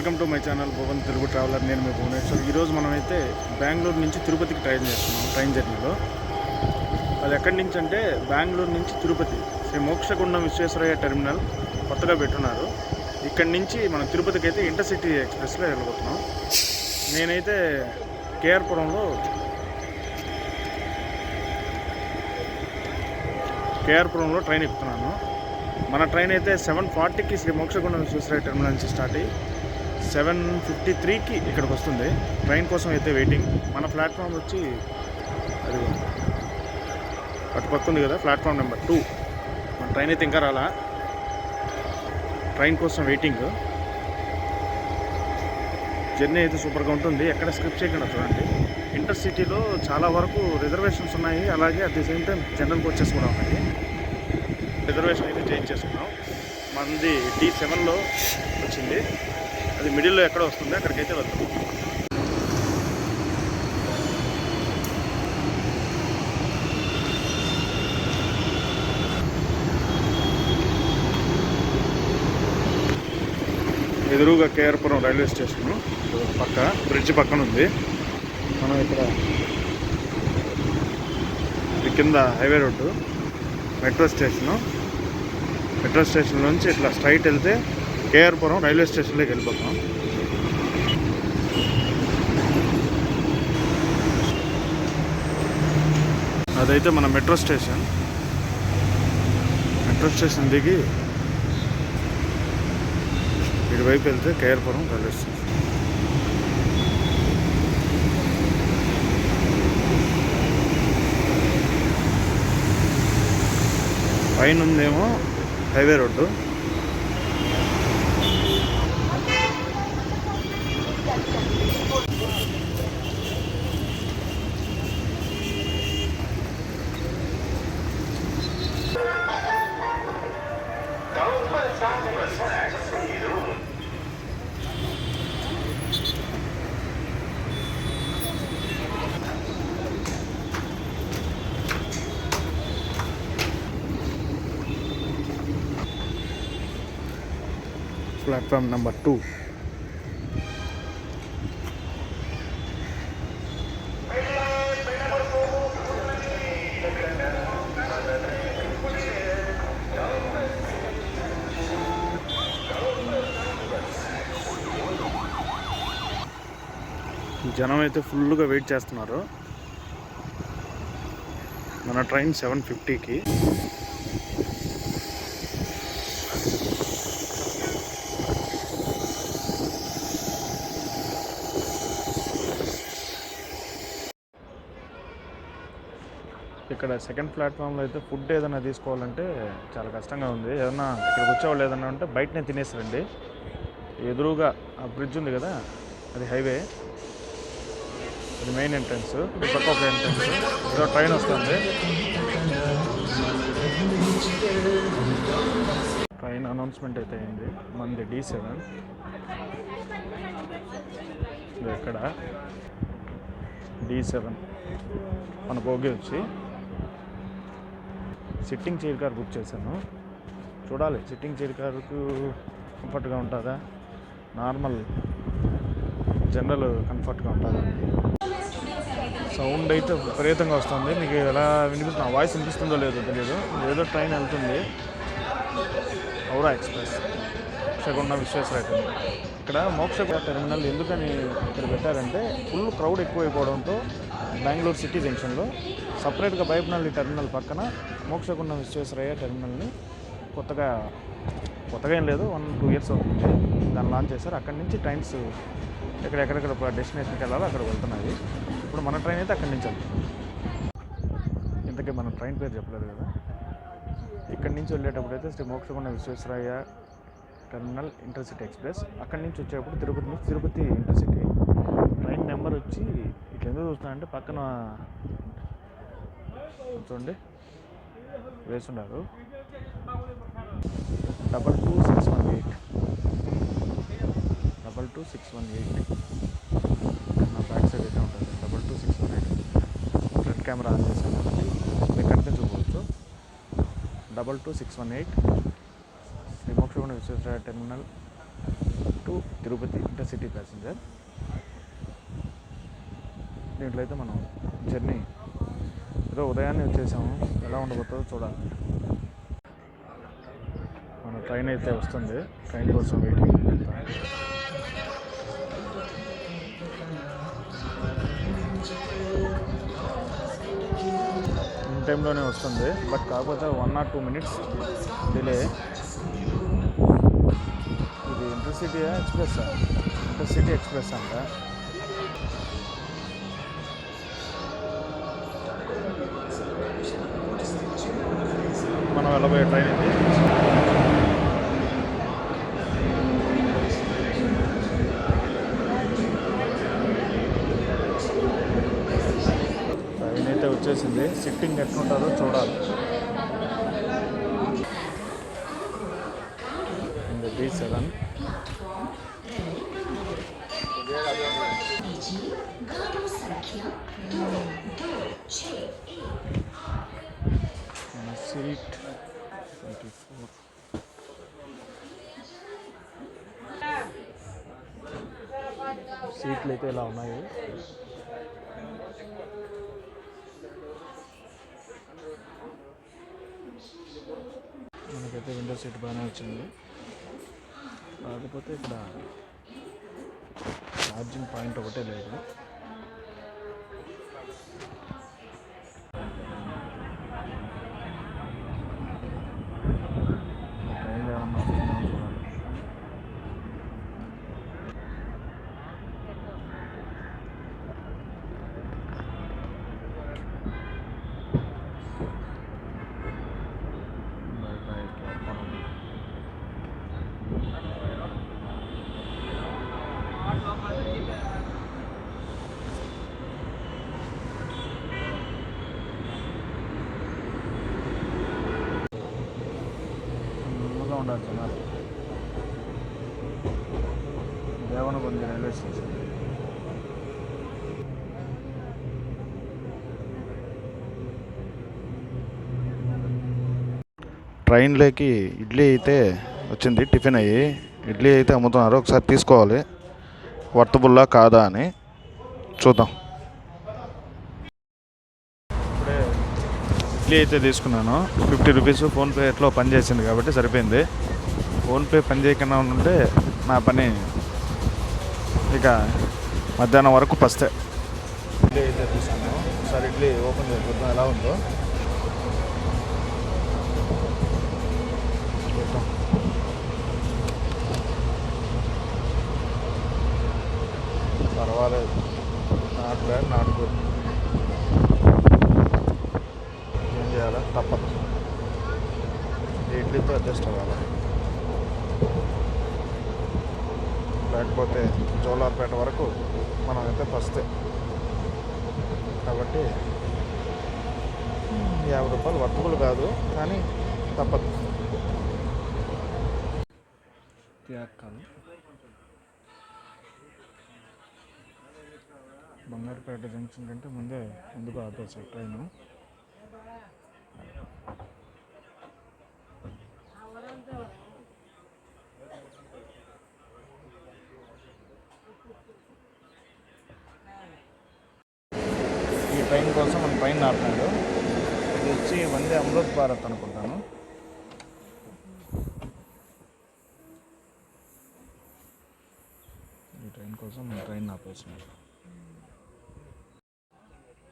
Welcome to my channel Bhuvan Telugu traveller. నేను మీ భువనేశ్వర్. ఈరోజు మనమైతే బెంగళూరు నుంచి తిరుపతికి ట్రైన్ చేస్తున్నాం ట్రైన్ జర్నీలో. అది ఎక్కడి నుంచి అంటే బెంగళూరు నుంచి తిరుపతి. శ్రీ మోక్షగుండం విశ్వేశ్వరయ్య టెర్మినల్ కొత్తగా పెట్టున్నారు. ఇక్కడి నుంచి మనం తిరుపతికి అయితే ఇంటర్సిటీ ఎక్స్ప్రెస్లో వెళ్ళిపోతున్నాం నేనైతే కేఆర్పురంలో కేఆర్పురంలో ట్రైన్ ఎక్కుతున్నాను. మన ట్రైన్ అయితే సెవెన్ ఫార్టీకి శ్రీ మోక్షగుండం విశ్వేశ్వరయ్య టెర్మినల్ నుంచి స్టార్ట్ అయ్యి సెవెన్ ఫిఫ్టీ త్రీకి ఇక్కడికి వస్తుంది ట్రైన్ కోసం అయితే వెయిటింగ్. మన ప్లాట్ఫామ్ వచ్చి అది అటు పక్క ఉంది కదా ప్లాట్ఫామ్ నెంబర్ టూ. మన ట్రైన్ అయితే ఇంకా రాలా. ట్రైన్ కోసం వెయిటింగ్. జర్నీ అయితే సూపర్గా ఉంటుంది. ఎక్కడ స్క్రిప్ట్ చేయకుండా చూడండి. ఇంటర్ సిటీలో చాలా వరకు రిజర్వేషన్స్ ఉన్నాయి. అలాగే at the same time general coaches కూడా ఉన్నాయి. రిజర్వేషన్ అయితే చేంజ్ చేసుకున్నాం మంది డి సెవెన్లో వచ్చింది. అది మిడిల్లో ఎక్కడ వస్తుంది అక్కడికైతే వెళ్తాం. ఎదురుగా కేఆర్పురం రైల్వే స్టేషన్ పక్క బ్రిడ్జ్ పక్కన ఉంది. మనం ఇక్కడ ఇది కింద highway road metro station. Metro station నుంచి ఇట్లా స్ట్రైట్ వెళ్తే కేఆర్పురం రైల్వే స్టేషన్లోకి వెళ్ళిపోతాం. అదైతే మన మెట్రో స్టేషన్. మెట్రో స్టేషన్ దిగి ఇటువైపు వెళ్తే కేఆర్పురం రైల్వే స్టేషన్. పైన ఉందేమో highway road. Platform number two జనం అయితే ఫుల్గా వెయిట్ చేస్తున్నారు. మన ట్రైన్ సెవెన్ ఫిఫ్టీకి సెకండ్ ప్లాట్ఫామ్లో అయితే ఫుడ్ ఏదైనా తీసుకోవాలంటే చాలా కష్టంగా ఉంది. ఏదన్నా ఇక్కడికి వచ్చేవాళ్ళు ఏదన్నా ఉంటే బయటనే తినేసిరండి ఎదురుగా ఆ బ్రిడ్జ్ ఉంది కదా అది హైవే అది మెయిన్ ఎంట్రన్స్ పక్క ఒక ఎంట్రన్స్ ఏదో ట్రైన్ వస్తుంది. ట్రైన్ అనౌన్స్మెంట్ అయితే అయింది. మంది డి సెవెన్ ఎక్కడ డి సెవెన్ మన భోగి వచ్చి. సిట్టింగ్ చైర్ కార్ బుక్ చేశాను. చూడాలి సిట్టింగ్ చైర్ కార్కు కంఫర్ట్గా ఉంటుందా? నార్మల్ జనరల్ కంఫర్ట్గా ఉంటుందా? సౌండ్ అయితే విపరీతంగా వస్తుంది. మీకు ఎలా వినిపిస్తుంది? నా వాయిస్ వినిపిస్తుందో లేదో తెలియదు. ఏదో ట్రైన్ వెళ్తుంది. ఔరా ఎక్స్ప్రెస్ మోక్షగుండ విశ్వేశ్వర టెర్మినల్ ఇక్కడ మోక్షగుండ టెర్మినల్ ఎందుకని ఇక్కడ పెట్టారంటే ఫుల్ క్రౌడ్ ఎక్కువైపోవడంతో బెంగళూరు సిటీ జంక్షన్లో సపరేట్గా బైపనల్లి టెర్మినల్ పక్కన మోక్షగుండం విశ్వేశ్వరయ్య టెర్మినల్ని కొత్తగా కొత్తగా ఏం లేదు వన్ టూ ఇయర్స్ అవుతుంది. దాన్ని లాంచ్ చేశారు. అక్కడి నుంచి ట్రైన్స్ ఎక్కడెక్కడెక్కడ డెస్టినేషన్కి వెళ్ళాలో అక్కడ వెళ్తున్నాయి ఇప్పుడు మన ట్రైన్ అయితే అక్కడి నుంచి వెళ్తుంది. ఇంతకీ మన ట్రైన్ పేరు చెప్పలేదు కదా. ఇక్కడి నుంచి వెళ్ళేటప్పుడు అయితే Shri Mokshagunda Visvesvaraya terminal intercity express. అక్కడి నుంచి వచ్చేటప్పుడు తిరుపతి నుంచి తిరుపతి ఇంటర్సిటీ. ట్రైన్ నెంబర్ వచ్చి ఇట్లా ఎందుకు చూస్తున్నా అంటే పక్కన చూడండి. వేసున్నారు double two six one eight double two six one eight నా బ్యాక్ సైడ్ అయితే ఉంటుంది. Double two six one eight front camera on చేశాను కాబట్టి మీకు కనిపించకపోవచ్చు double two six one eight Shri Mokshagunda Visvesvara terminal to Tirupati intercity passenger దీంట్లో అయితే మనం journey ఏదో ఉదయాన్నే వచ్చేసాము. ఎలా ఉండబోతుందో చూడాలి. మన ట్రైన్ అయితే వస్తుంది. ట్రైన్ కోసం వెయిటింగ్. ఇన్ టైంలోనే వస్తుంది. బట్ కాకపోతే one or two minutes delay. ఇది ఇంటర్సిటీ ఎక్స్ప్రెస్ ఇంటర్సిటీ ఎక్స్ప్రెస్ అంట. మనం వెళ్ళబోయే ట్రైన్ ఇది ట్రైన్ అయితే వచ్చేసింది. సిట్టింగ్ ఎట్లుంటుందో చూడాలి. బీ సెవెన్ మన సీట్ ట్వంటీ ఫోర్ సీట్లు అయితే ఇలా ఉన్నాయి? మనకైతే విండో సీట్ బాగానే వచ్చింది. కాకపోతే ఇక్కడ ఛార్జింగ్ పాయింట్ ఒకటే లేదు ట్రైన్ ఏమన్నా వస్తుందో చూడాలి బయట ప్లాట్ఫామ్ నెమ్మదిగా ఉండాలి జనాలు దేవనకొండ రైల్వే స్టేషన్. ట్రైన్లోకి ఇడ్లీ అయితే వచ్చింది టిఫిన్ అయ్యి ఇడ్లీ అయితే అమ్ముతున్నారు ఒకసారి తీసుకోవాలి. వర్తబుల్లా కాదా అని చూద్దాం. ఇప్పుడే ఇడ్లీ అయితే తీసుకున్నాను. ఫిఫ్టీ రూపీస్ ఫోన్పే ఎట్లో పనిచేసింది కాబట్టి సరిపోయింది. ఫోన్పే పని చేయకుండా ఉంటే నా పని ఇక మధ్యాహ్నం వరకు పస్తే. ఇడ్లీ అయితే తీసుకున్నాను ఒకసారి ఇడ్లీ ఓపెన్ చేద్దాం ఎలా ఉందో. పర్వాలేదు. నాట్ బ్యాడ్ నాట్ గుడ్ ఏం చేయాలా తప్పదు. ఇడ్లీతో అడ్జస్ట్ అవ్వాలి. లేకపోతే జోలార్పేట వరకు మనం అయితే కాబట్టి యాభై రూపాయలు వర్తకులు కాదు కానీ తప్పదు. బంగారుపేట జంక్షన్ కంటే ముందే ముందుకు ఆపేసారు ట్రైన్. ఈ ట్రైన్ కోసం మన ట్రైన్ ఆపినాడు. ఇది వచ్చి వందే అమృత్ భారత్ అనుకుంటాను. ఈ ట్రైన్ కోసం మన ట్రైన్ ఆపేసినాడు.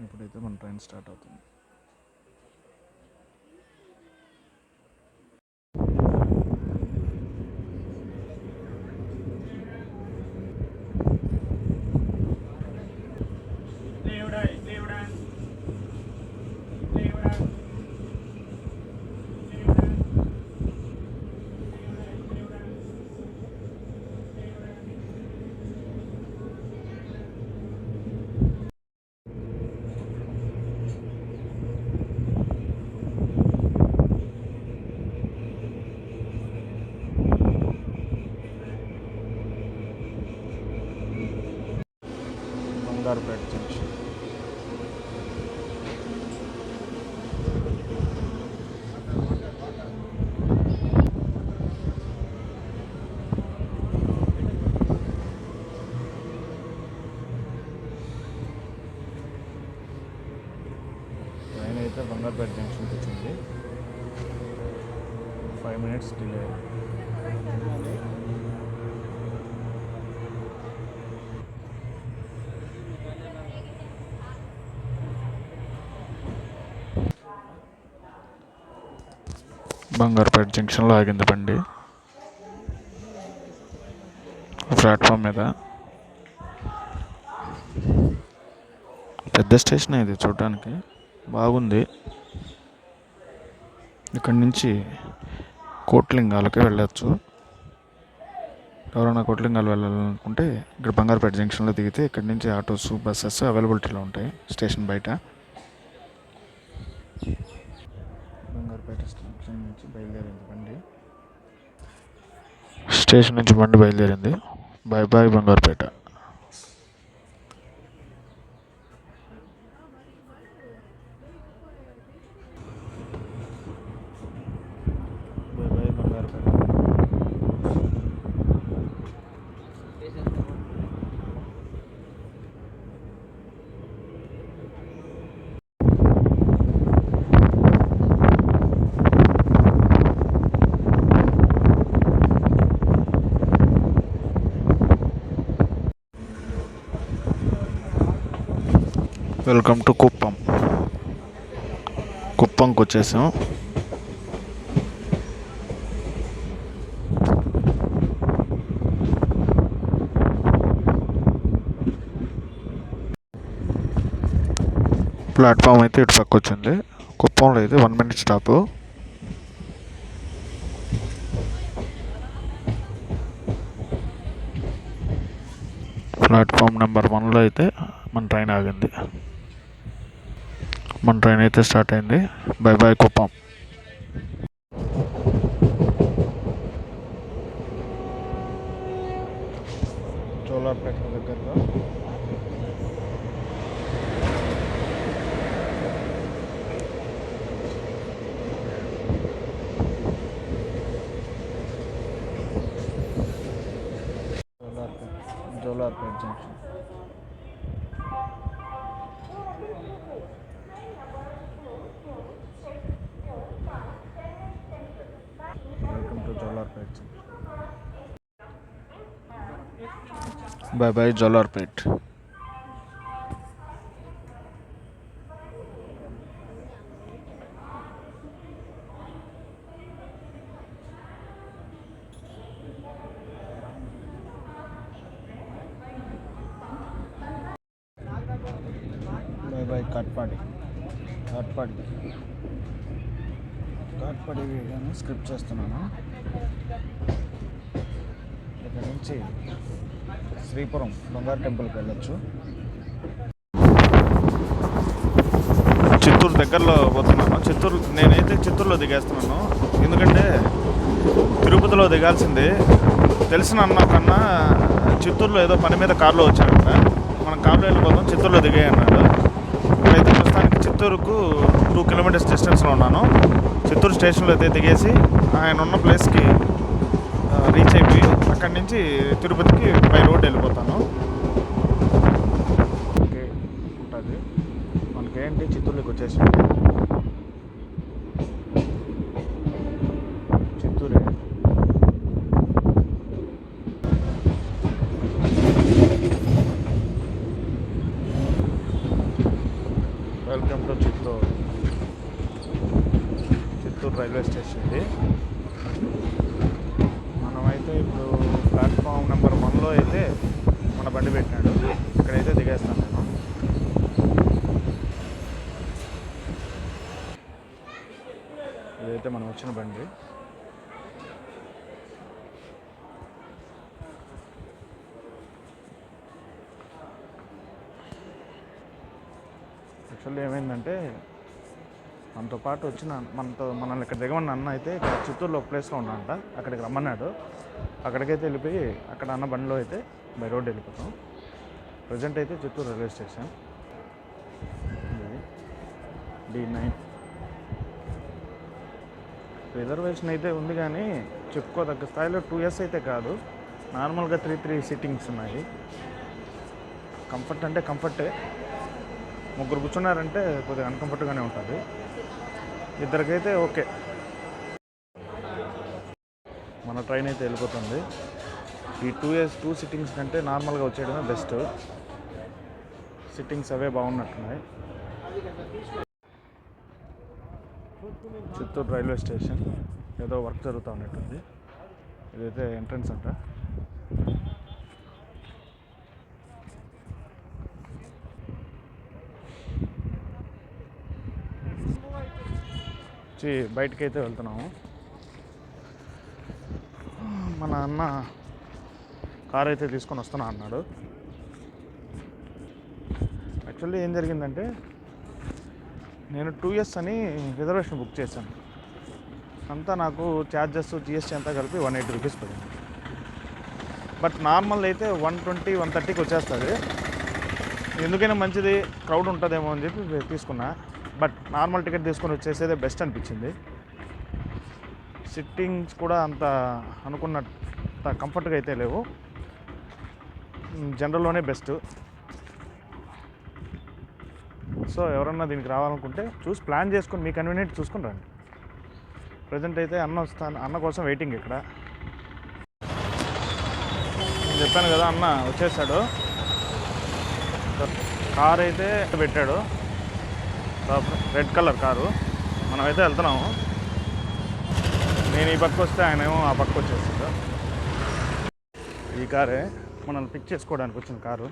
ఇప్పుడైతే మన ట్రైన్ స్టార్ట్ అవుతుంది బంగారుపేట జంక్షన్ బంగారుపేట జంక్షన్కి వచ్చింది ఫైవ్ మినిట్స్ డిలే బంగారుపేట జంక్షన్లో ఆగింది బండి. ప్లాట్ఫామ్ మీద. పెద్ద స్టేషన్ ఇది చూడడానికి. బాగుంది. ఇక్కడి నుంచి కోట్లింగాలకి వెళ్ళచ్చు. ఎవరైనా కోట్లింగాలు వెళ్ళాలనుకుంటే ఇక్కడ బంగారుపేట జంక్షన్లో దిగితే ఇక్కడ నుంచి ఆటోస్ బస్సెస్ అవైలబిలిటీలో ఉంటాయి స్టేషన్ బయట. బంగారుపేట స్టేషన్ నుంచి బయలుదేరింది బండి. స్టేషన్ నుంచి బండి బయలుదేరింది. Bye bye Bangarupet bye bye Bangarupet welcome to Kuppam. కుప్పంకి వచ్చేసాం ప్లాట్ఫామ్ అయితే ఇటు పక్క వచ్చింది కుప్పంలో అయితే one minute stop. Platform number వన్లో అయితే మన ట్రైన్ ఆగింది. మన ట్రైన్ అయితే స్టార్ట్ అయింది. బై బై కుప్పం చోళార్పేట దగ్గరలో Jolarpet Jolarpet junction. Bye bye Jolarpet bye bye Katpadi Katpadi Katpadi వీడియోని స్క్రిప్ట్ చేస్తున్నాను. ఇక్కడ నుంచి శ్రీపురం బంగారు టెంపుల్కి వెళ్ళొచ్చు. చిత్తూరు దగ్గరలో పోతున్నాను. చిత్తూరు నేనైతే చిత్తూరులో దిగేస్తున్నాను. ఎందుకంటే తిరుపతిలో దిగాల్సింది. తెలిసిన అన్న కన్నా చిత్తూరులో ఏదో పని మీద కారులో వచ్చాడంట మనం కారులో వెళ్ళిపోతాం చిత్తూరులో దిగేయన్నాడు నేనైతే ప్రస్తుతానికి చిత్తూరుకు టూ కిలోమీటర్స్ డిస్టెన్స్లో ఉన్నాను. చిత్తూరు స్టేషన్లో అయితే దిగేసి ఆయన ఉన్న ప్లేస్కి రీచ్ అయిపోయి అక్కడి నుంచి తిరుపతికి బై రోడ్ వెళ్ళిపోతాను. ఓకే ఉంటుంది. మనకేంటి? చిత్తూరులోకి వచ్చేసి. చిత్తూరే. Welcome to Chittoor. Chittoor railway station ఇది మనమైతే ఇప్పుడు ప్లాట్ఫామ్ నెంబర్ వన్లో అయితే మన బండి పెట్టినాడు ఇక్కడైతే దిగేస్తాను నేను ఇదైతే మనం వచ్చిన బండి యాక్చువల్లీ ఏమైందంటే మనతో పాటు వచ్చిన మనతో మనల్ని ఇక్కడ దిగమన్న అన్న అయితే ఇక్కడ చిత్తూరులో ఒక ప్లేస్లో ఉన్నాడంట. అక్కడికి రమ్మన్నాడు. అక్కడికైతే వెళ్ళిపోయి అక్కడ అన్న బండిలో అయితే బై రోడ్ వెళ్ళిపోతాం. ప్రజెంట్ అయితే Chittoor railway station. D nine reservation అయితే ఉంది కానీ చెప్పుకోదగ్గ స్థాయిలో టూ ఇయర్స్ అయితే కాదు. నార్మల్గా త్రీ త్రీ సిట్టింగ్స్ ఉన్నాయి. కంఫర్ట్ అంటే కంఫర్టే ముగ్గురు కూర్చున్నారంటే కొద్దిగా అన్కంఫర్ట్గానే ఉంటుంది. ఇద్దరికైతే ఓకే. మన ట్రైన్ అయితే వెళ్ళిపోతుంది. ఈ టూ ఇయర్స్ టూ సిట్టింగ్స్ కంటే నార్మల్గా వచ్చేయడమే బెస్ట్. సిట్టింగ్స్ అవే బాగున్నట్టున్నాయి. చిత్తూరు రైల్వే స్టేషన్ ఏదో వర్క్ జరుగుతూ ఉన్నట్టుంది. ఇదైతే ఎంట్రన్స్ అంట. వచ్చి బయటకి అయితే వెళ్తున్నాము. మన అన్న కార్ అయితే తీసుకొని వస్తున్నా అన్నాడు. యాక్చువల్లీ ఏం జరిగిందంటే నేను టూ ఇయర్స్ అని రిజర్వేషన్ బుక్ చేశాను. అంతా నాకు ఛార్జెస్ జిఎస్టీ అంతా కలిపి వన్ ఎయిటీ రూపీస్ పడింది. బట్ నార్మల్ అయితే వన్ ట్వంటీ వన్ థర్టీకి వచ్చేస్తుంది. ఎందుకైనా మంచిది క్రౌడ్ ఉంటుందేమో అని చెప్పి తీసుకున్నా. బట్ నార్మల్ టికెట్ తీసుకొని వచ్చేసేదే బెస్ట్ అనిపించింది. సిట్టింగ్స్ కూడా అంత అనుకున్నంత కంఫర్ట్గా అయితే లేవు. జనరల్లోనే బెస్ట్. సో ఎవరన్నా దీనికి రావాలనుకుంటే చూసి ప్లాన్ చేసుకొని మీ కన్వీనియంట్ చూసుకుని రండి. ప్రజెంట్ అయితే అన్న వస్తాను అన్న కోసం వెయిటింగ్ ఇక్కడ. నేను చెప్పాను కదా అన్న వచ్చేసాడు. కార్ అయితే పెట్టాడు. Red colour car. మనమైతే వెళ్తున్నాము. నేను ఈ పక్క వస్తే ఆయన ఏమో ఆ పక్క వచ్చేస్తాడు. ఈ కారే మనల్ని పిక్ చేసుకోవడానికి వచ్చిన కారు.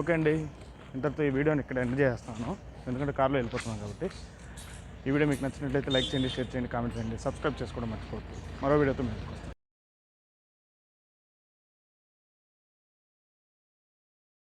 ఓకే అండి. ఇంతటితో ఈ వీడియోని ఇక్కడ ఎండ్ చేస్తాను. ఎందుకంటే కార్లో వెళ్ళిపోతున్నాను కాబట్టి. ఈ వీడియో మీకు నచ్చినట్లయితే లైక్ చేయండి షేర్ చేయండి కామెంట్ చేయండి. సబ్స్క్రైబ్ చేసుకోవడం మర్చిపోవద్దు. మరో వీడియోతో మేము